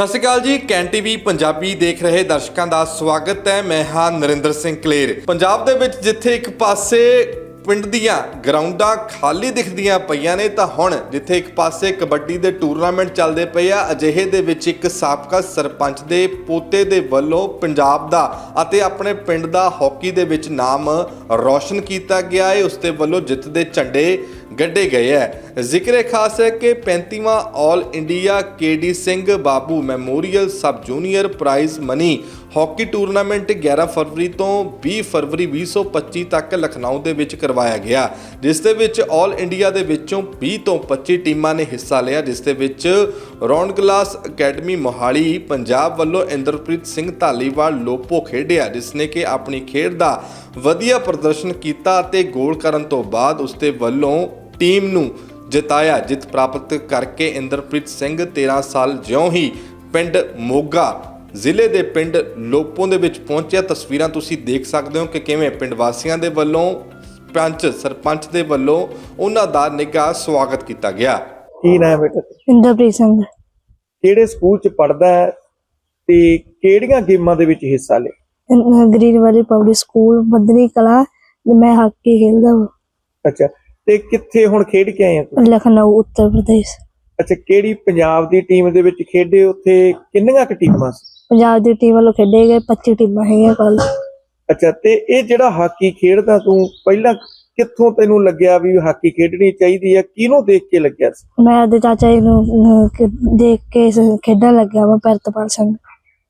ਸਤਿ ਸ਼੍ਰੀ ਅਕਾਲ ਜੀ, can TV Punjabi ਦੇਖ ਰਹੇ ਦਰਸ਼ਕਾਂ ਦਾ ਸਵਾਗਤ ਹੈ। ਮੈਂ ਹਾਂ ਨਰਿੰਦਰ ਸਿੰਘ ਕਲੇਰ। ਪੰਜਾਬ ਦੇ ਵਿੱਚ ਜਿੱਥੇ ਇੱਕ ਪਾਸੇ ਪਿੰਡ ਦੀਆਂ ਗਰਾਊਂਡਾਂ ਖਾਲੀ ਦਿਖਦੀਆਂ ਪਈਆਂ ਨੇ, ਤਾਂ ਹੁਣ ਜਿੱਥੇ ਇੱਕ ਪਾਸੇ ਕਬੱਡੀ ਦੇ ਟੂਰਨਾਮੈਂਟ ਚੱਲਦੇ ਪਏ ਆ, ਅਜਿਹੇ ਦੇ ਵਿੱਚ ਇੱਕ ਸਾਬਕਾ ਸਰਪੰਚ ਦੇ ਪੋਤੇ ਦੇ ਵੱਲੋਂ ਪੰਜਾਬ ਦਾ ਅਤੇ ਆਪਣੇ ਪਿੰਡ ਦਾ ਹਾਕੀ ਦੇ ਵਿੱਚ ਨਾਮ ਰੌਸ਼ਨ ਕੀਤਾ ਗਿਆ ਹੈ। ਉਸ ਦੇ ਵੱਲੋਂ ਜਿੱਤ ਦੇ ਝੰਡੇ ਗੱਡੇ ਗਏ ਹੈ। ਜ਼ਿਕਰ ਇਹ ਖਾਸ ਹੈ ਕਿ 35ਵਾਂ all India KD Singh Babu memorial sub junior prize money hockey tournament 11 ਫਰਵਰੀ ਤੋਂ 20 ਫਰਵਰੀ 2025 ਤੱਕ ਲਖਨਊ ਦੇ ਵਿੱਚ ਕਰਵਾਇਆ ਗਿਆ, ਜਿਸ ਦੇ ਵਿੱਚ ਆਲ ਇੰਡੀਆ ਦੇ ਵਿੱਚੋਂ 20 ਤੋਂ 25 ਟੀਮਾਂ ਨੇ ਹਿੱਸਾ ਲਿਆ, ਜਿਸ ਦੇ ਵਿੱਚ round glass academy Mohali, Punjab ਵੱਲੋਂ ਇੰਦਰਪ੍ਰੀਤ ਸਿੰਘ ਧਾਲੀਵਾਲ ਲੋਪੋ ਖੇਡਿਆ, ਜਿਸ ਨੇ ਕਿ ਆਪਣੀ ਖੇਡ ਦਾ ਵਧੀਆ ਪ੍ਰਦਰਸ਼ਨ ਕੀਤਾ ਅਤੇ ਗੋਲ ਕਰਨ ਤੋਂ ਬਾਅਦ ਉਸ ਦੇ ਵੱਲੋਂ ਟੀਮ ਨੂੰ ਜਿਤਾਇਆ, ਜਿੱਤ ਪ੍ਰਾਪਤ ਕਰਕੇ ਇੰਦਰਪ੍ਰੀਤ ਸਿੰਘ 13 ਸਾਲ ਜਿਉਂ ਹੀ ਪਿੰਡ ਮੋਗਾ ਜ਼ਿਲ੍ਹੇ ਦੇ ਪਿੰਡ ਲੋਪੋਂ ਦੇ ਵਿੱਚ ਪਹੁੰਚਿਆ ਤਸਵੀਰਾਂ ਤੁਸੀਂ ਦੇਖ ਸਕਦੇ ਹੋ ਕਿ ਕਿਵੇਂ ਪਿੰਡ ਵਾਸੀਆਂ ਦੇ ਵੱਲੋਂ ਪੰਚ ਸਰਪੰਚ ਦੇ ਵੱਲੋਂ ਉਹਨਾਂ ਦਾ ਨਿੱਘਾ ਸਵਾਗਤ ਕੀਤਾ ਗਿਆ। ਕੀ ਨਾਮ ਹੈ ਬੇਟਾ? ਇੰਦਰਪ੍ਰੀਤ ਸਿੰਘ। ਕਿਹੜੇ ਸਕੂਲ ਚ ਪੜਦਾ ਹੈ ਤੇ ਕਿਹੜੀਆਂ ਗੇਮਾਂ ਦੇ ਵਿੱਚ ਹਿੱਸਾ ਲਿਆ green valley public school Badhni Kalan ਮੈਂ ਹਾਕੀ ਖੇਡਦਾ ਹਾਂ ਅੱਛਾ ਤੇ ਕਿੱਥੇ ਹੁਣ ਖੇਡ ਕੇ ਆਏ ਆ? ਲਖਨਊ ਉੱਤਰ ਪ੍ਰਦੇਸ਼। ਅੱਛਾ ਕਿਹੜੀ ਪੰਜਾਬ ਦੀ ਟੀਮ ਦੇ ਵਿੱਚ ਖੇਡੇ? ਉੱਥੇ ਕਿੰਨੀਆਂ ਕੁ ਟੀਮਾਂ ਸੀ? ਪੰਜਾਬ ਦੀ ਟੀਮ ਵੱਲੋਂ ਖੇਡੇ ਗਏ 25 ਟੀਮਾਂ ਹੈਗੀਆਂ ਕੱਲ ਅੱਛਾ ਤੇ ਇਹ ਜਿਹੜਾ ਹਾਕੀ ਖੇਡਦਾ ਤੂੰ ਪਹਿਲਾਂ ਕਿੱਥੋਂ ਤੈਨੂੰ ਲੱਗਿਆ ਵੀ ਹਾਕੀ ਖੇਡਣੀ ਚਾਹੀਦੀ ਹੈ? ਕਿਹਨੂੰ ਦੇਖ ਕੇ ਲੱਗਿਆ ਸੀ? ਮੈਂ ਉਹਦੇ ਚਾਚਾ ਜੀ ਨੂੰ ਦੇਖ ਕੇ ਖੇਡਣ ਲੱਗਿਆ ਮੈਂ ਪ੍ਰਿਤਪਾਲ ਸਿੰਘ।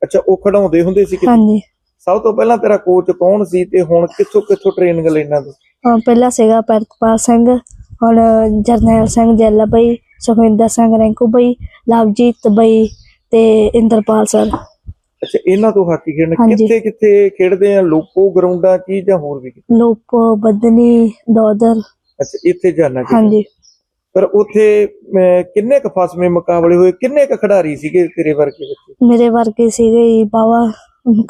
ਅੱਛਾ ਉਹ ਖੜਾਉਂਦੇ ਹੁੰਦੇ ਸੀ ਕਿ ਹਾਂਜੀ। ਸਭ ਤੋਂ ਪਹਿਲਾਂ ਤੇਰਾ ਕੋਚ ਕੌਣ ਸੀ ਤੇ ਹੁਣ ਕਿੱਥੋਂ ਕਿੱਥੋਂ ਟ੍ਰੇਨਿੰਗ ਲੈਣਾ ਤੂੰ ਪਹਿਲਾਂ ਸੀਗਾ ਪ੍ਰਿਤਪਾਲ ਸਿੰਘ ਹੁਣ ਜਰਨੈਲ ਸਿੰਘ ਜੈਲਾ ਬਈ ਸੁਖਵਿੰਦਰ ਸਿੰਘ ਰੈਂਕੂ ਬਈ ਲਵਜੀਤ ਬਈ ਤੇ ਇੰਦਰਪਾਲ ਸਰ। ਅੱਛਾ ਇਹਨਾਂ ਤੋਂ ਹਾਕੀ ਖੇਡਣਾ ਹਾਂਜੀ। ਕਿੱਥੇ ਕਿੱਥੇ ਖੇਡਦੇ ਆ? ਲੋਕੋ ਗਰਾਊਂਡਾਂ ਕੀ ਜਾਂ ਹੋਰ ਵੀ ਕਿਤੇ? ਲੋਪੋ ਬੱਦਨੀ ਦੋਦਰ। ਅੱਛਾ ਇੱਥੇ ਜਾਣਾ ਕਿ ਹਾਂਜੀ। ਪਰ ਉੱਥੇ ਅਹ, ਕਿੰਨੇ ਕ ਫਸਵੇਂ ਮੁਕਾਬਲੇ ਹੋਏ? ਕਿੰਨੇ ਕ ਖਿਡਾਰੀ ਸੀਗੇ ਤੇਰੇ ਵਰਗੇ ਬੱਚੇ? ਮੇਰੇ ਵਰਗੇ ਸੀਗੇ ਜੀ ਬਾਵਾ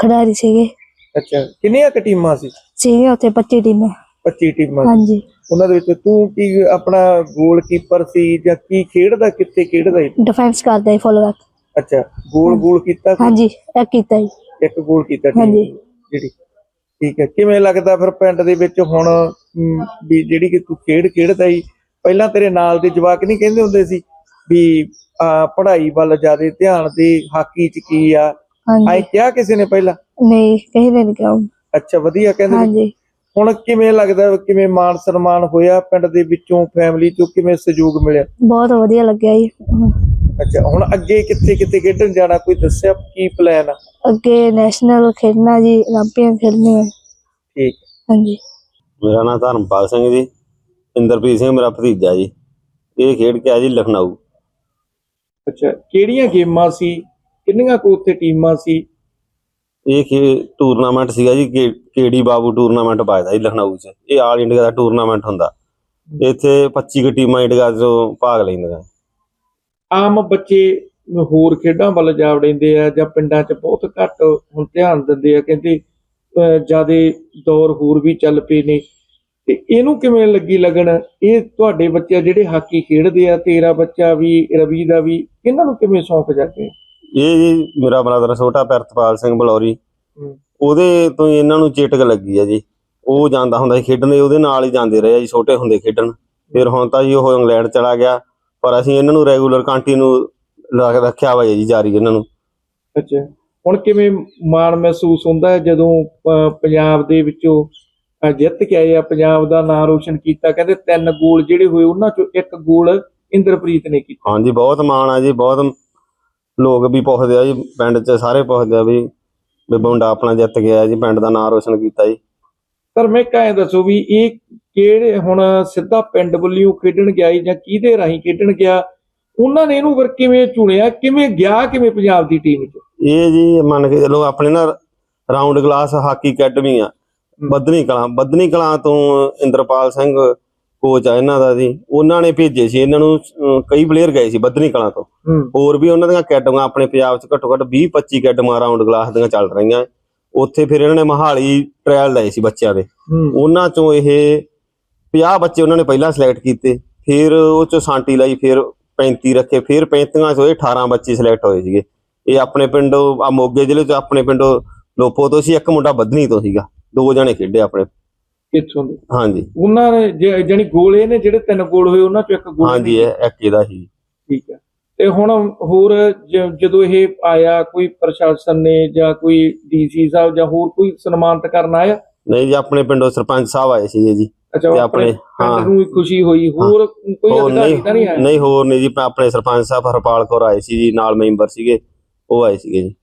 ਖਿਡਾਰੀ ਸੀਗੇ। ਅੱਛਾ ਕਿੰਨੀਆਂ ਕ ਟੀਮਾਂ ਸੀ? ਸੀਗੇ ਉੱਥੇ 25 ਟੀਮਾਂ। 25 ਟੀਮਾਂ ਸੀ। ਹਾਂਜੀ। ਉਹਨਾਂ ਦੇ ਵਿੱਚ ਤੂੰ ਕੀ ਆਪਣਾ ਗੋਲਕੀਪਰ ਸੀ ਜਾਂ ਕੀ ਖੇਡਦਾ ਕਿੱਥੇ ਖੇਡਦਾ ਸੀ? ਡਿਫੈਂਸ ਕਰਦਾ ਹੈ ਫੁੱਲ ਬੈਕ ਅੱਛਾ ਗੋਲ ਗੋਲ ਕੀਤਾ? ਹਾਂਜੀ ਇਹ ਕੀਤਾ ਜੀ। ਇੱਕ ਗੋਲ ਕੀਤਾ ਹਾਂਜੀ। ਜਿਹੜੀ ਠੀਕ ਹੈ ਕਿਵੇਂ ਲੱਗਦਾ ਫਿਰ ਪਿੰਡ ਦੇ ਵਿੱਚ ਹੁਣ ਅਮ, ਵੀ ਜਿਹੜੀ ਕਿ ਤੂੰ ਖੇਡ ਖੇਡਦਾ ਸੀ ਪਹਿਲਾਂ ਤੇਰੇ ਨਾਲ ਦੇ ਜਵਾਕ ਨਹੀਂ ਕਹਿੰਦੇ ਹੁੰਦੇ ਸੀ ਵੀ ਆ ਪੜ੍ਹਾਈ ਵੱਲ ਜ਼ਿਆਦਾ ਧਿਆਨ ਦੇ ਹਾਕੀ ਚ ਕੀ ਆ? ਆਏ ਹਾਂਜੀ ਕਿਹਾ ਕਿਸੇ ਨੇ ਪਹਿਲਾਂ? ਨਹੀਂ ਕਹੀ ਨਹੀਂ ਕਿਹਾ। ਅੱਛਾ ਵਧੀਆ ਕਹਿੰਦੇ ਹਾਂਜੀ। ਹੁਣ ਕਿਵੇਂ ਲੱਗਦਾ ਕਿਵੇਂ ਮਾਨ ਸਨਮਾਨ ਹੋਇਆ ਪਿੰਡ ਦੇ ਵਿੱਚੋਂ ਫੈਮਿਲੀ ਚੋਂ ਕਿਵੇਂ ਸਹਿਯੋਗ ਮਿਲਿਆ? ਬਹੁਤ ਵਧੀਆ ਲੱਗਿਆ ਜੀ। ਅੱਛਾ ਹੁਣ ਅੱਗੇ ਕਿੱਥੇ ਕਿੱਥੇ ਖੇਡਣ ਜਾਣਾ ਕੋਈ ਦੱਸਿਆ ਕੀ ਪਲਾਨ ਆ ਅੱਗੇ ਨੈਸ਼ਨਲ ਖੇਡਣਾ ਜੀ 올림픽 ਖੇਡਣੀ ਹੈ ਠੀਕ ਹਾਂਜੀ ਮੇਰਾ ਨਾਮ ਧਰਮਪਾਲ ਸਿੰਘ ਜੀ ਇੰਦਰਪ੍ਰੀਤ ਸਿੰਘ ਮੇਰਾ ਭਤੀਜਾ ਜੀ ਇਹ ਖੇਡ ਕੇ ਆਇਆ ਜੀ ਲਖਨਊ ਅੱਛਾ ਕਿਹੜੀਆਂ ਗੇਮਾਂ ਸੀ ਕਿੰਨੀਆਂ ਕੁ ਉੱਥੇ ਟੀਮਾਂ ਸੀ ਇਹ ਖੇ ਟੂਰਨਾਮੈਂਟ ਸੀਗਾ ਜੀ ਕੇ- ਕੇਡੀ ਬਾਬੂ ਟੂਰਨਾਮੈਂਟ ਪਾਇਦਾ ਜੀ ਲਖਨਊ 'ਚ ਇਹ ਆਲ ਇੰਡੀਆ ਦਾ ਟੂਰਨਾਮੈਂਟ ਹੁੰਦਾ ਇੱਥੇ 25 ਕੁ ਟੀਮਾਂ ਇੰਡੀਆ 'ਚੋਂ ਭਾਗ ਲੈਂਦੀਆਂ ਆਮ ਬੱਚੇ ਹੋਰ ਖੇਡਾਂ ਵੱਲ ਜਾ ਵੜਦੇ ਆ ਜਾਂ ਪਿੰਡਾਂ 'ਚ ਬਹੁਤ ਘੱਟ ਹੁਣ ਧਿਆਨ ਦਿੰਦੇ ਆ ਕਹਿੰਦੇ ਜਿਆਦੇ ਦੌਰ ਹੋਰ ਵੀ ਚੱਲ ਪਏ ਨੇ। ਤੇ ਇਹਨੂੰ ਕਿਵੇਂ ਲੱਗੀ ਲੱਗਣ? ਇਹ ਤੁਹਾਡੇ ਬੱਚੇ ਜਿਹੜੇ ਹਾਕੀ ਖੇਡਦੇ ਆ ਤੇਰਾ ਬੱਚਾ ਵੀ ਰਵੀ ਦਾ ਵੀ ਇਹਨਾਂ ਨੂੰ ਕਿਵੇਂ ਸ਼ੌਂਕ ਜਾਗੇ ਇਹ ਜੀ ਮੇਰਾ ਬ੍ਰਦਰ ਛੋਟਾ ਪ੍ਰਿਤਪਾਲ ਸਿੰਘ ਬਲੌਰੀ। ਉਹਦੇ ਤੋਂ ਇਹਨਾਂ ਨੂੰ ਚੇਟਕ ਲੱਗੀ ਆ ਜੀ। ਉਹ ਜਾਂਦਾ ਹੁੰਦਾ ਸੀ ਖੇਡਣ ਦੇ ਉਹਦੇ ਨਾਲ ਹੀ ਜਾਂਦੇ ਰਹੇ ਆ ਜੀ ਛੋਟੇ ਹੁੰਦੇ ਖੇਡਣ। ਫਿਰ ਹੁਣ ਤਾਂ ਜੀ ਉਹ ਇੰਗਲੈਂਡ ਚਲਾ ਗਿਆ। ਪਰ ਅਸੀਂ ਇਹਨਾਂ ਨੂੰ ਰੈਗੂਲਰ ਕੰਟੀਨਿਊ ਰੱਖਿਆ ਹੋਇਆ ਜੀ ਜਾਰੀ ਇਹਨਾਂ ਨੂੰ। ਅੱਛਾ। ਹੁਣ ਕਿਵੇਂ ਮਾਣ ਮਹਿਸੂਸ ਹੁੰਦਾ ਹੈ ਜਦੋਂ ਪੰਜਾਬ ਦੇ ਵਿੱਚੋਂ ਜਿੱਤ ਕੇ ਆਏ ਆ ਪੰਜਾਬ ਦਾ ਨਾਮ ਰੋਸ਼ਨ ਕੀਤਾ ਕਹਿੰਦੇ ਤਿੰਨ ਗੋਲ ਜਿਹੜੇ ਹੋਏ ਉਹਨਾਂ ਚੋਂ ਇੱਕ ਗੋਲ ਇੰਦਰਪ੍ਰੀਤ ਨੇ ਕੀਤਾ। ਹਾਂਜੀ ਬਹੁਤ ਮਾਣ ਆ ਜੀ ਬਹੁਤ ਲੋਕ ਵੀ ਪੁੱਛਦੇ ਆ ਜੀ ਪਿੰਡ 'ਚ ਸਾਰੇ ਪੁੱਛਦੇ ਆ ਵੀ ਵੀ ਆਪਣਾ ਜਿੱਤ ਗਿਆ ਜੀ ਪਿੰਡ ਦਾ ਨਾਮ ਰੋਸ਼ਨ ਕੀਤਾ ਜੀ। ਪਰ ਮੈਂ ਕਹਾਂ ਦੱਸੋ ਵੀ ਇਹ ਕਿਹੜੇ ਹੁਣ ਸਿੱਧਾ ਪਿੰਡ ਵੱਲੋਂ ਖੇਡਣ ਗਿਆ ਜਾਂ ਕਿਹਦੇ ਰਾਹੀਂ ਖੇਡਣ ਗਿਆ ਉਹਨਾਂ ਨੇ ਇਹਨੂੰ ਫਿਰ ਕਿਵੇਂ ਚੁਣਿਆ ਕਿਵੇਂ ਗਿਆ ਕਿਵੇਂ ਪੰਜਾਬ ਦੀ ਟੀਮ 'ਚ? ਇਹ ਜੀ ਮੰਨ ਕੇ ਚਲੋ ਆਪਣੇ ਨਾ ਰਾਉਂਡ ਗਲਾਸ ਹਾਕੀ ਅਕੈਡਮੀ ਆ ਬੱਦਨੀ ਕਲਾਂ ਬੱਦਨੀ ਕਲਾਂ ਤੋਂ ਇੰਦਰਪਾਲ ਸਿੰਘ ਕੋਚ ਆ ਇਹਨਾਂ ਦਾ ਜੀ ਉਹਨਾਂ ਨੇ ਭੇਜੇ ਸੀ ਇਹਨਾਂ ਨੂੰ ਕਈ ਪਲੇਅਰ ਗਏ ਸੀ ਬੱਦਨੀ ਕਲਾਂ ਤੋਂ। ਹੋਰ ਵੀ ਉਹਨਾਂ ਦੀਆਂ ਅਕੈਡਮੀਆਂ ਆਪਣੇ ਪੰਜਾਬ 'ਚ ਘੱਟੋ ਘੱਟ 20 25 ਅਕੈਡਮੀਆਂ ਰਾਉਂਡ ਗਲਾਸ ਦੀਆਂ ਚੱਲ ਰਹੀਆਂ। ਉੱਥੇ ਫਿਰ ਇਹਨਾਂ ਨੇ ਮਹਾਲੀ ਟ੍ਰਾਇਲ ਲਏ ਸੀ ਬੱਚਿਆਂ ਦੇ। ਉਹਨਾਂ ਚੋਂ ਇਹ 50 ਬੱਚੇ ਉਹਨਾਂ ਨੇ ਪਹਿਲਾਂ ਸਿਲੈਕਟ ਕੀਤੇ ਫਿਰ ਉਹ ਚੋਂ ਸਾਂਟੀ ਲਈ ਫਿਰ 35 ਰੱਖੇ ਫਿਰ 35 ਚੋਂ ਇਹ 18 ਬੱਚੇ ਸਿਲੈਕਟ ਹੋਏ ਸੀਗੇ। ਇਹ ਆਪਣੇ ਪਿੰਡੋਂ ਆ ਮੋਗੇ ਜ਼ਿਲ੍ਹੇ ਤੋਂ ਆਪਣੇ ਪਿੰਡੋਂ ਲੋਪੋ ਤੋਂ ਸੀ ਇੱਕ ਮੁੰਡਾ ਬੱਧਨੀ ਤੋਂ ਸੀਗਾ। ਦੋ ਜਣੇ ਖੇਡੇ ਆਪਣੇ। ਕਿੱਥੋਂ ਦੇ। ਹਾਂਜੀ। ਉਹਨਾਂ ਨੇ ਜ- ਜਾਣੀ ਗੋਲੇ ਨੇ ਜਿਹੜੇ ਤਿੰਨ ਗੋਲ ਹੋਏ ਉਹਨਾਂ ਚੋਂ ਇੱਕ ਗੋਲ ਹਾਂਜੀ ਇਹ ਇੱਕ ਇਹਦਾ ਸੀ। ਠੀਕ ਹੈ। ਤੇ ਹੁਣ ਹੋਰ ਜਦੋਂ ਇਹ ਆਇਆ ਕੋਈ ਪ੍ਰਸ਼ਾਸਨ ਨੇ ਜਾਂ ਕੋਈ ਡੀਸੀ ਸਾਹਿਬ ਜਾਂ ਹੋਰ ਕੋਈ ਸਨਮਾਨਿਤ ਕਰਨ ਆਇਆ? ਨਹੀਂ ਜੀ ਆਪਣੇ ਪਿੰਡੋਂ ਸਰਪੰਚ ਸਾਹਿਬ ਆਏ ਸੀਗੇ ਜੀ। ਅੱਛਾ ਤੇ ਆਪਣੇ ਹਾਂ। ਨੂੰ ਖੁਸ਼ੀ ਹੋਈ ਹੋਰ ਕੋਈ ਅਧਿਕਾਰੀ ਤਾਂ ਨਹੀਂ ਆਇਆ ਨਹੀਂ ਹੋਰ ਨਹੀਂ ਜੀ ਆਪਣੇ ਸਰਪੰਚ ਸਾਹਿਬ ਹਰਪਾਲ ਕੌਰ ਆਏ ਸੀ ਜੀ ਨਾਲ ਮੈਂਬਰ ਸੀਗੇ ਉਹ ਆਏ ਸੀਗੇ ਜੀ।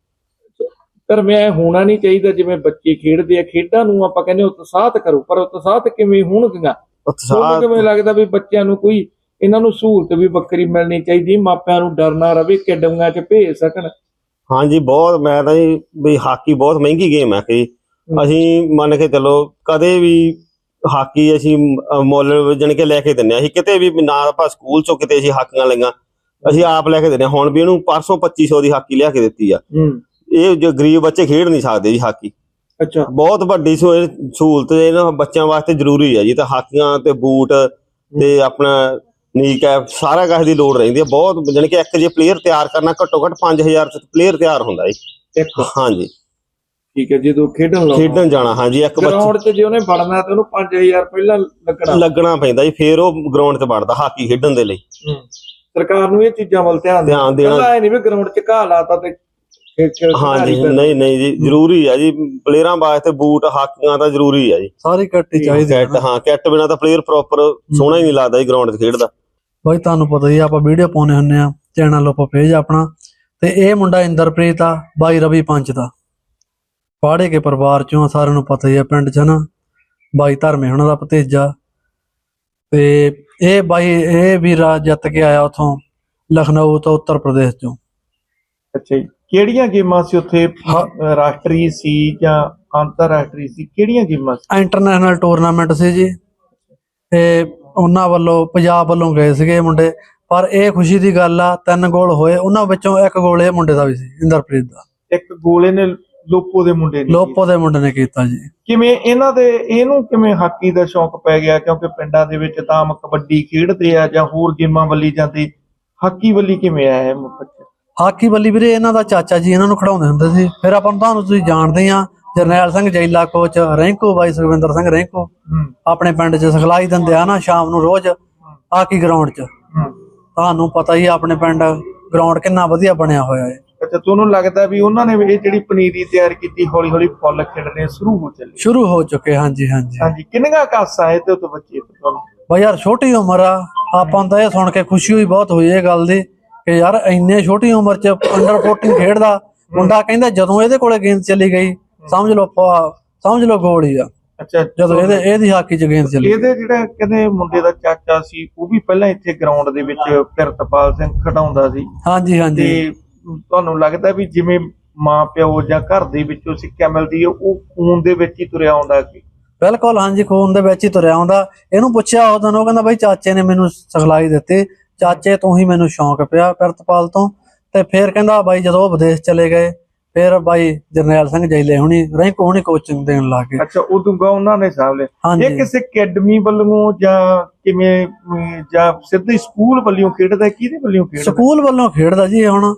ਪਰ ਮੈਂ ਹੋਣਾ ਨਹੀਂ ਚਾਹੀਦਾ ਜਿਵੇਂ ਬੱਚੇ ਖੇਡਦੇ ਆ ਖੇਡਾਂ ਨੂੰ ਆਪਾਂ ਕਹਿੰਦੇ ਉਤਸ਼ਾਹਤ ਕਰੋ ਪਰ ਉਤਸ਼ਾਹਤ ਕਿਵੇਂ ਹੋਣਗੀਆਂ? ਤੁਹਾਨੂੰ ਉਤਸ਼ਾਹ ਕਿਵੇਂ ਲੱਗਦਾ ਵੀ ਬੱਚਿਆਂ ਨੂੰ ਕੋਈ ਇਹਨਾਂ ਨੂੰ ਸਹੂਲਤ ਵੀ ਵੱਖਰੀ ਮਿਲਣੀ ਚਾਹੀਦੀ ਮਾਪਿਆਂ ਨੂੰ ਡਰ ਨਾ ਰਵੇ ਕਿਡੰਗਾਂ 'ਚ ਭੇਜ ਸਕਣ? ਹਾਂਜੀ ਬਹੁਤ ਮੈਂ ਤਾਂ ਜੀ ਵੀ ਹਾਕੀ ਬਹੁਤ ਮਹਿੰਗੀ ਗੇਮ ਹੈ ਕਿ ਅਸੀਂ ਮੰਨ ਕੇ ਚੱਲੋ ਕਦੇ ਵੀ ਹਾਕੀ ਅਸੀਂ ਮੁੱਲ ਜਾਣੀ ਕਿ ਲੈ ਕੇ ਦਿੰਨੇ। ਅਸੀਂ ਕਿਤੇ ਵੀ ਨਾ ਆਪਾਂ ਸਕੂਲ ਚੋਂ ਕਿਤੇ ਅਸੀਂ ਹਾਕੀਆਂ ਲਈਆਂ ਅਸੀਂ ਆਪ ਲੈ ਕੇ ਦਿੰਨੇ। ਹੁਣ ਵੀ ਇਹਨੂੰ ਪਰਸੋਂ 2500 ਦੀ ਹਾਕੀ ਲਿਆ ਕੇ ਦਿੱਤੀ ਆ। ਇਹ ਜੋ ਗਰੀਬ ਬੱਚੇ ਖੇਡ ਨਹੀਂ ਸਕਦੇ ਜੀ ਹਾਕੀ। ਅੱਛਾ। ਬਹੁਤ ਵੱਡੀ ਸਹੂ- ਸਹੂਲਤ ਇਹਨਾਂ ਬੱਚਿਆਂ ਵਾਸਤੇ ਜ਼ਰੂਰੀ ਹੈ ਜੀ। ਤਾਂ ਹਾਕੀਆਂ ਤੇ ਬੂਟ ਤੇ ਆਪਣਾ ਨੀ ਕੈਪ ਸਾਰਾ ਕੁਝ ਦੀ ਲੋੜ ਰਹਿੰਦੀ ਹੈ ਬਹੁਤ ਜਾਣੀ ਕਿ ਇੱਕ ਜੇ ਪਲੇਅਰ ਤਿਆਰ ਕਰਨਾ ਘੱਟੋ ਘੱਟ 5000 ਚ ਪਲੇਅਰ ਤਿਆਰ ਹੁੰਦਾ ਜੀ। ਇੱਕ। ਹਾਂਜੀ। ਠੀਕ ਹੈ ਜਦੋਂ ਖੇਡਣ ਲਾਉਣਾ। ਖੇਡਣ ਜਾਣਾ ਹਾਂਜੀ ਇੱਕ ਬੱਚਾ ਗਰਾਊਂਡ 'ਚ ਜੇ ਉਹਨੇ ਵੜਨਾ ਤਾਂ ਉਹਨੂੰ 5000 ਪਹਿਲਾਂ ਲੱਗਣਾ। ਲੱਗਣਾ ਪੈਂਦਾ ਜੀ ਫੇਰ ਉਹ ਗਰਾਊਂਡ 'ਚ ਵੜਦਾ ਹਾਕੀ ਖੇਡਣ ਦੇ ਲਈ। ਹੂੰ। ਸਰਕਾਰ ਨੂੰ ਇਹ ਚੀਜ਼ਾਂ ਵੱਲ ਧਿਆਨ ਧਿਆਨ ਦੇਣਾ। ਪਹਿਲਾਂ ਇਹ ਨਹੀਂ ਵੀ ਗਰਾਊਂਡ 'ਚ ਘਾਹ ਲਾਤਾ ਤੇ ਖੇ- ਖੇ- ਹਾਂਜੀ ਖਿਡਾਰੀ ਨਹੀਂ ਨਹੀਂ ਜੀ ਜ਼ਰੂਰੀ ਹੈ ਜੀ ਪਲੇਅਰਾਂ ਵਾਸਤੇ ਬੂਟ ਹਾਕੀਆਂ ਤਾਂ ਜ਼ਰੂਰੀ ਹੈ ਜੀ। ਸਾਰੀ ਕਿੱਟ ਹੀ ਚਾਹੀਦੀ ਹੈ ਕੈਟ ਹਾਂ ਕੈਟ ਬਿਨਾ ਤਾਂ ਪਲੇਅਰ ਪ੍ਰੋਪਰ ਸੋਹਣਾ ਹੀ ਨਹੀਂ ਲੱਗਦਾ ਜੀ ਗਰਾਊਂਡ 'ਚ ਖੇਡਦਾ। ਬਾਈ ਤੁਹਾਨੂੰ ਪਤਾ ਹੀ ਆ, ਆਪਾਂ ਵੀਡੀਓ ਪਾਉਨੇ ਹੁੰਨੇ ਆ ਚੈਨਲ ਉੱਪਰ ਪੇਜ ਆਪਣਾ। ਤੇ ਇਹ ਮੁੰਡਾ ਇੰਦਰਪ੍ਰੀਤ ਆ ਬਾਈ ਰਵੀ ਪੰਚ ਦਾ। ਪਾੜੇ ਕੇ ਪਰਿਵਾਰ ਚੋਂ ਆ, ਸਾਰਿਆਂ ਨੂੰ ਪਤਾ ਹੀ ਆ ਪਿੰਡ 'ਚ ਨਾ ਬਾਈ ਧਰਮੇ ਉਹਨਾਂ ਦਾ ਭਤੀਜਾ। ਤੇ ਇਹ ਬਾਈ ਇਹ ਵੀ ਰਾਜ ਜਿੱਤ ਕੇ ਆਇਆ ਉਥੋਂ ਲਖਨਊ ਤੋਂ ਉੱਤਰ ਪ੍ਰਦੇਸ਼ ਚੋਂ। ਅੱਛਾ ਜੀ। ਕਿਹੜੀਆਂ ਗੇਮਾਂ ਸੀ ਉੱਥੇ? ਅਹ, ਰਾਸ਼ਟਰੀ ਸੀ ਜਾਂ ਅੰਤਰਰਾਸ਼ਟਰੀ ਸੀ? ਕਿਹੜੀਆਂ ਗੇਮਾਂ ਸੀ? ਇੰਟਰਨੈਸ਼ਨਲ ਟੂਰਨਾਮੈਂਟ ਸੀ ਜੀ। ਤੇ ਉਹਨਾਂ ਵੱਲੋਂ ਪੰਜਾਬ ਵੱਲੋਂ ਗਏ ਸੀਗੇ ਇਹ ਮੁੰਡੇ। ਪਰ ਇਹ ਖੁਸ਼ੀ ਦੀ ਗੱਲ ਆ ਤਿੰਨ ਗੋਲ ਹੋਏ। ਉਹਨਾਂ ਵਿੱਚੋਂ ਇੱਕ ਗੋਲ ਇਹ ਮੁੰਡੇ ਦਾ ਵੀ ਸੀ ਇੰਦਰਪ੍ਰੀਤ ਦਾ। ਇੱਕ ਗੋਲੇ ਨੇ ਲੋਪੋ ਦੇ ਮੁੰਡੇ ਨੇ ਲੋਪੋ ਦੇ ਮੁੰਡੇ ਨੇ ਕੀਤਾ ਜੀ। ਕਿਵੇਂ ਇਹਨਾਂ ਦੇ ਇਹਨੂੰ ਕਿਵੇਂ ਹਾਕੀ ਦਾ ਸ਼ੌਂਕ ਪੈ ਗਿਆ? ਕਿਉਂਕਿ ਪਿੰਡਾਂ ਦੇ ਵਿੱਚ ਤਾਂ ਕਬੱਡੀ ਖੇਡਦੇ ਆ ਜਾਂ ਹੋਰ ਗੇਮਾਂ ਵੱਲੀ ਜਾਂਦੇ। ਹਾਕੀ ਵੱਲੀ ਕਿਵੇਂ ਆਇਆ ਬੱਚਾ ਹਾਕੀ ਬੱਲੀ ਵੀਰੇ ਇਹਨਾਂ ਦਾ ਚਾਚਾ ਜੀ ਇਹਨਾਂ ਨੂੰ ਖੜਾਉਂਦੇ ਹੁੰਦੇ ਸੀ। ਫਿਰ ਆਪਾਂ ਨੂੰ ਤੁਹਾਨੂੰ ਤੁਸੀਂ ਜਾਣਦੇ ਆ ਜਰਨੈਲ ਸਿੰਘ ਜੈਲਾ ਕੋਚ ਰੈਂਕੋ ਬਾਈ ਸੁਖਵਿੰਦਰ ਸਿੰਘ ਰੈਂਕੋ। ਆਪਣੇ ਪਿੰਡ 'ਚ ਸਿਖਲਾਈ ਦਿੰਦੇ ਆ ਨਾ ਸ਼ਾਮ ਨੂੰ ਰੋਜ਼ ਹਾਕੀ ਗਰਾਊਂਡ 'ਚ। ਤੁਹਾਨੂੰ ਪਤਾ ਹੀ ਆਪਣੇ ਪਿੰਡ ਗਰਾਊਂਡ ਕਿੰਨਾ ਵਧੀਆ ਬਣਿਆ ਹੋਇਆ ਹੈ ਅੱਛਾ ਤੁਹਾਨੂੰ ਲੱਗਦਾ ਵੀ ਉਹਨਾਂ ਨੇ ਇਹ ਜਿਹੜੀ ਪਨੀਰੀ ਤਿਆਰ ਕੀਤੀ ਹੌਲੀ ਹੌਲੀ ਫੁੱਲ ਖਿੜਨੇ ਸ਼ੁਰੂ ਹੋ ਚੱਲੇ? ਸ਼ੁਰੂ ਹੋ ਚੁੱਕੇ ਹਾਂਜੀ ਹਾਂਜੀ। ਹਾਂਜੀ ਕਿੰਨੀਆਂ ਕਾਸਾਂ ਇਹ ਤੇ ਤੋਂ ਬੱਚੇ ਤੇ ਤੁਹਾਨੂੰ? ਬਈ ਯਾਰ ਛੋਟੀ ਉਮਰ ਆ। ਆਪਾਂ ਨੂੰ ਤਾਂ ਇਹ ਸੁਣ ਕੇ ਖੁਸ਼ੀ ਹੋਈ ਬਹੁਤ ਹੋਈ ਇਹ ਗੱਲ ਦੀ ਕਿ ਯਾਰ ਇੰਨੇ ਛੋਟੀ ਉਮਰ 'ਚ ਅੰਡਰ 14 ਖੇਡਦਾ ਮੁੰਡਾ ਕਹਿੰਦਾ ਜਦੋਂ ਇਹਦੇ ਕੋਲੇ ਗੇਂਦ ਚਲੀ ਗਈ ਸਮਝ ਲਓ ਸਮਝ ਲਓ ਗੋਲ ਹੀ ਆ। ਅੱਛਾ ਜਦੋਂ ਇਹਦੇ ਇਹਦੀ ਹਾਕੀ 'ਚ ਗੇਂਦ ਚਲੀ ਇਹਦੇ ਜਿਹੜਾ ਕਹਿੰਦੇ ਮੁੰਡੇ ਦਾ ਚਾਚਾ ਸੀ ਉਹ ਵੀ ਪਹਿਲਾਂ ਇੱਥੇ ਗਰਾਊਂਡ ਦੇ ਵਿੱਚ ਪ੍ਰਿਤਪਾਲ ਸਿੰਘ ਖਡਾਉਂਦਾ ਸੀ। ਹਾਂਜੀ ਹਾਂਜੀ। ਤੇ ਤੁਹਾਨੂੰ ਲੱਗਦਾ ਵੀ ਜਿਵੇਂ ਮਾਂ ਪਿਓ ਜਾਂ ਘਰ ਦੇ ਵਿੱਚੋਂ ਸਿੱਖਿਆ ਮਿਲਦੀ ਹੈ, ਉਹ ਖੂਨ ਦੇ ਵਿੱਚ ਹੀ ਤੁਰਿਆ ਆਉਂਦਾ ਕਿ? ਬਿਲਕੁਲ, ਹਾਂਜੀ, ਖੂਨ ਦੇ ਵਿੱਚ ਹੀ ਤੁਰਿਆ ਆਉਂਦਾ। ਇਹਨੂੰ ਪੁੱਛਿਆ ਉਦੋਂ ਉਹ ਕਹਿੰਦਾ ਬਾਈ ਚਾਚੇ ਨੇ ਮੈਨੂੰ ਸਿਖਲਾਈ ਦਿੱਤੀ। ਚਾਚੇ ਤੋਂ ਹੀ ਮੈਨੂੰ ਸ਼ੌਂਕ ਪਿਆ ਪ੍ਰਿਤਪਾਲ ਤੋਂ। ਤੇ ਫਿਰ ਕਹਿੰਦਾ ਬਾਈ ਜਦੋਂ ਉਹ ਵਿਦੇਸ਼ ਚਲੇ ਗਏ ਫਿਰ ਬਾਈ ਜਰਨੈਲ ਸਿੰਘ ਜੈਲੇ ਹੁਣੀ ਰੈਂਕ ਹੁਣੀ ਕੋਚਿੰਗ ਦੇਣ ਲੱਗ ਗਏ ਅੱਛਾ ਉਦੋਂ ਗਾ ਉਹਨਾਂ ਨੇ ਸਾਂਭ ਲਿਆ। ਇਹ ਕਿਸੇ ਅਕੈਡਮੀ ਵੱਲੋਂ ਜਾਂ ਕਿਵੇਂ ਜਾਂ ਸਿੱਧੇ ਸਕੂਲ ਵੱਲੋਂ ਖੇਡਦਾ ਕਿਹਦੇ ਵੱਲੋਂ ਖੇਡਦਾ ਸਕੂਲ ਵੱਲੋਂ ਖੇਡਦਾ ਜੀ ਹੁਣ।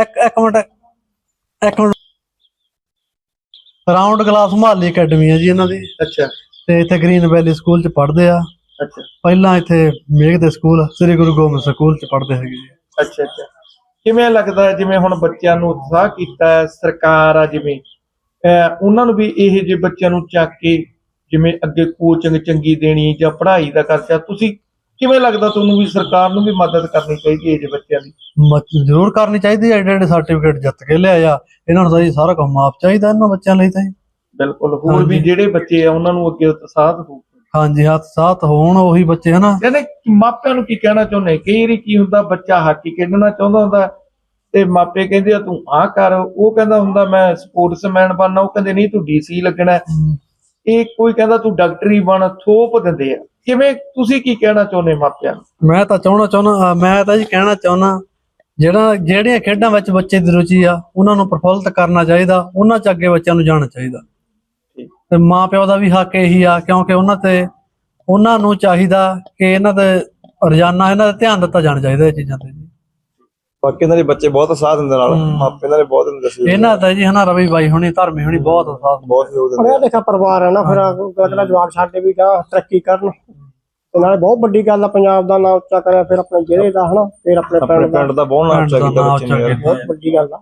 ਇੱਕ ਇੱਕ ਮਿੰਟ। ਇੱਕ minute. Round glass Mohali academy ਹੈ ਜੀ ਇਹਨਾਂ ਦੀ। ਅੱਛਾ। ਤੇ ਇੱਥੇ ਗ੍ਰੀਨ ਵੈਲੀ ਸਕੂਲ ਚ ਪੜ੍ਹਦੇ ਆ। ਅੱਛਾ। ਪਹਿਲਾਂ ਇੱਥੇ ਮੇਘ ਦੇ ਸਕੂਲ ਸ੍ਰੀ ਗੁਰੂ ਗੋਬਿੰਦ ਸਕੂਲ ਚ ਪੜ੍ਹਦੇ ਹੈਗੇ ਜੀ। ਅੱਛਾ ਅੱਛਾ। ਕਿਵੇਂ ਲੱਗਦਾ ਹੈ ਜਿਵੇਂ ਹੁਣ ਬੱਚਿਆਂ ਨੂੰ ਉਤਸ਼ਾਹ ਕੀਤਾ ਹੈ, ਸਰਕਾਰ ਆ ਜਿਵੇਂ ਅਹ ਉਹਨਾਂ ਨੂੰ ਵੀ ਇਹ ਜੇ ਬੱਚਿਆਂ ਨੂੰ ਚੱਕ ਕੇ ਜਿਵੇਂ ਅੱਗੇ ਕੋਚਿੰਗ ਚੰਗੀ ਦੇਣੀ ਜਾਂ ਪੜ੍ਹਾਈ ਦਾ ਖਰਚਾ ਤੁਸੀਂ ਕਿਵੇਂ ਲੱਗਦਾ ਤੁਹਾਨੂੰ ਵੀ ਸਰਕਾਰ ਨੂੰ ਵੀ ਮਦਦ ਕਰਨੀ ਚਾਹੀਦੀ ਹੈ ਜੇ ਬੱਚਿਆਂ ਦੀ ਮ- ਜ਼ਰੂਰ ਕਰਨੀ ਚਾਹੀਦੀ ਹੈ ਐਡੇ ਐਡੇ ਸਰਟੀਫਿਕੇਟ ਜਿੱਤ ਕੇ ਲਿਆਇਆ ਇਹਨਾਂ ਨੂੰ ਤਾਂ ਜੀ ਸਾਰਾ ਕੰਮ ਮਾਫ ਚਾਹੀਦਾ ਇਹਨਾਂ ਬੱਚਿਆਂ ਲਈ ਤਾਂ ਜੀ। ਬਿਲਕੁਲ ਹੋਰ ਵੀ ਹਾਂਜੀ। ਜਿਹੜੇ ਬੱਚੇ ਆ ਉਹਨਾਂ ਨੂੰ ਅੱਗੇ ਉਤਸ਼ਾਹਤ ਹੋ ਹਾਂਜੀ ਹੱਥ ਸਾਥ ਹੋਣ ਉਹੀ ਬੱਚੇ ਹਨਾ? ਕਹਿੰਦੇ ਮਾਪਿਆਂ ਨੂੰ ਕੀ ਕਹਿਣਾ ਚਾਹੁੰਦੇ? ਕਈ ਵਾਰੀ ਕੀ ਹੁੰਦਾ ਬੱਚਾ ਹਾਕੀ ਖੇਡਣਾ ਚਾਹੁੰਦਾ ਹੁੰਦਾ ਤੇ ਮਾਪੇ ਕਹਿੰਦੇ ਆ ਤੂੰ ਆਹ ਕਰ। ਉਹ ਕਹਿੰਦਾ ਹੁੰਦਾ ਮੈਂ ਸਪੋਰਟਸਮੈਨ ਬਣਨਾ। ਉਹ ਕਹਿੰਦੇ ਨਹੀਂ ਤੂੰ ਡੀਸੀ ਲੱਗਣਾ। ਇਹ ਕੋਈ ਕਹਿੰਦਾ ਤੂੰ ਡਾਕਟਰੀ ਬਣ ਥੋਪ ਦਿੰਦੇ ਆ। ਕਿਵੇਂ ਤੁਸੀਂ ਕੀ ਕਹਿਣਾ ਚਾਹੁੰਦੇ ਮਾਪਿਆਂ ਨੂੰ? ਮੈਂ ਤਾਂ ਚਾਹਣਾ ਚਾਹੁੰਦਾ ਮੈਂ ਤਾਂ ਜੀ ਕਹਿਣਾ ਚਾਹੁੰਦਾ ਜਿਹੜਾ ਜਿਹੜੀਆਂ ਖੇਡਾਂ ਵਿੱਚ ਬੱਚੇ ਦੀ ਰੁਚੀ ਆ ਉਹਨਾਂ ਨੂੰ ਪ੍ਰਫੁੱਲਤ ਕਰਨਾ ਚਾਹੀਦਾ ਉਹਨਾਂ ਚ ਅੱਗੇ ਬੱਚਿਆਂ ਨੂੰ ਜਾਣਾ ਚਾਹੀਦਾ। ਤੇ ਮਾਂ ਪਿਓ ਦਾ ਵੀ ਹੱਕ ਇਹੀ ਆ ਕਿਉਂਕਿ ਉਹਨਾਂ ਤੇ ਉਹਨਾਂ ਨੂੰ ਚਾਹੀਦਾ ਕਿ ਇਹਨਾਂ ਦੇ ਰੋਜ਼ਾਨਾ ਇਹਨਾਂ ਦਾ ਧਿਆਨ ਦਿੱਤਾ ਜਾਣਾ ਚਾਹੀਦਾ ਇਹ ਚੀਜ਼ਾਂ ਤੇ ਜੀ। ਬਾਕੀ ਇਹਨਾਂ ਦੇ ਬੱਚੇ ਬਹੁਤ ਸਾਥ ਦਿੰਦੇ ਨਾਲ। ਮਾਪੇ ਇਹਨਾਂ ਦੇ ਬਹੁਤ ਦਿੰਦੇ ਸੀ। ਇਹਨਾਂ ਦਾ ਜੀ ਹਨਾ ਰਵੀ ਬਾਈ ਹੁਣੀ ਧਰਮੀ ਹੁਣੀ ਬਹੁਤ ਸਾਥ ਬਹੁਤ ਸਹਿਯੋਗ ਦਿੰਦੇ ਪੜਿਆ ਲਿਖਿਆ ਪਰਿਵਾਰ ਹੈ ਨਾ ਫਿਰ ਅਗਲਾ ਜਵਾਕ ਸਾਡੇ ਵੀ ਗਾਂਹ ਤਰੱਕੀ ਕਰਨ। ਤੇ ਨਾਲੇ ਬਹੁਤ ਵੱਡੀ ਗੱਲ ਆ ਪੰਜਾਬ ਦਾ ਨਾਮ ਉੱਚਾ ਕਰਿਆ ਫਿਰ ਆਪਣੇ ਜ਼ਿਲ੍ਹੇ ਦਾ ਹਨਾ ਫਿਰ ਆਪਣੇ ਪਿੰਡ ਦਾ। ਪਿੰਡ ਦਾ ਬਹੁਤ ਨਾਮ ਬੱਚੇ ਨੇ ਉੱਚਾ। ਕੀਤਾ। ਬਹੁਤ ਵੱਡੀ ਗੱਲ ਆ।